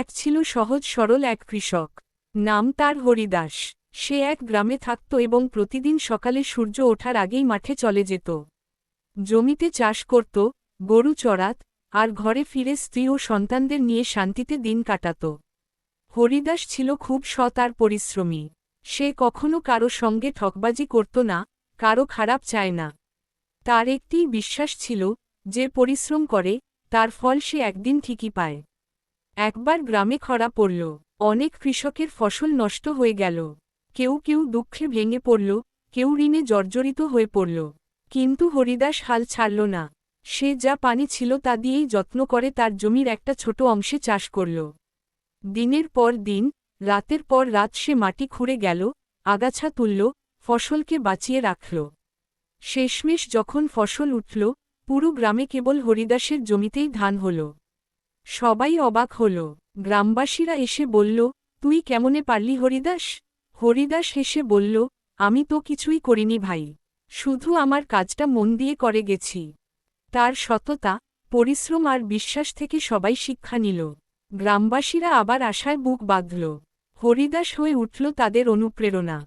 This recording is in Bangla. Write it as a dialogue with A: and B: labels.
A: এক ছিল সহজ সরল এক কৃষক। নাম তার হরিদাস। সে এক গ্রামে থাকত এবং প্রতিদিন সকালে সূর্য ওঠার আগেই মাঠে চলে যেত। জমিতে চাষ করত, গরু চড়াত, আর ঘরে ফিরে স্ত্রী ও সন্তানদের নিয়ে শান্তিতে দিন কাটাত। হরিদাস ছিল খুব সৎ আর পরিশ্রমী। সে কখনো কারও সঙ্গে ঠকবাজি করত না, কারও খারাপ চায় না। তার একটি বিশ্বাস ছিল, যে পরিশ্রম করে, তার ফল সে একদিন ঠিকই পায়। একবার গ্রামে খরা পড়ল। অনেক কৃষকের ফসল নষ্ট হয়ে গেল। কেউ কেউ দুঃখে ভেঙে পড়ল, কেউ ঋণে জর্জরিত হয়ে পড়ল। কিন্তু হরিদাস হাল ছাড়ল না। সে যা পানি ছিল তা দিয়েই যত্ন করে তার জমির একটা ছোট অংশে চাষ করল। দিনের পর দিন, রাতের পর রাত সে মাটি খুঁড়ে গেল, আগাছা তুলল, ফসলকে বাঁচিয়ে রাখল। শেষমেশ যখন ফসল উঠল, পুরো গ্রামে কেবল হরিদাসের জমিতেই ধান হল। সবাই অবাক হল। গ্রামবাসীরা এসে বলল, তুই কেমনে পারলি হরিদাস? হরিদাস হেসে বলল, আমি তো কিছুই করিনি ভাই। শুধু আমার কাজটা মন দিয়ে করে গেছি। তার সততা, পরিশ্রম আর বিশ্বাস থেকে সবাই শিক্ষা নিল। গ্রামবাসীরা আবার আশায় বুক বাঁধল। হরিদাস হয়ে উঠল তাদের অনুপ্রেরণা।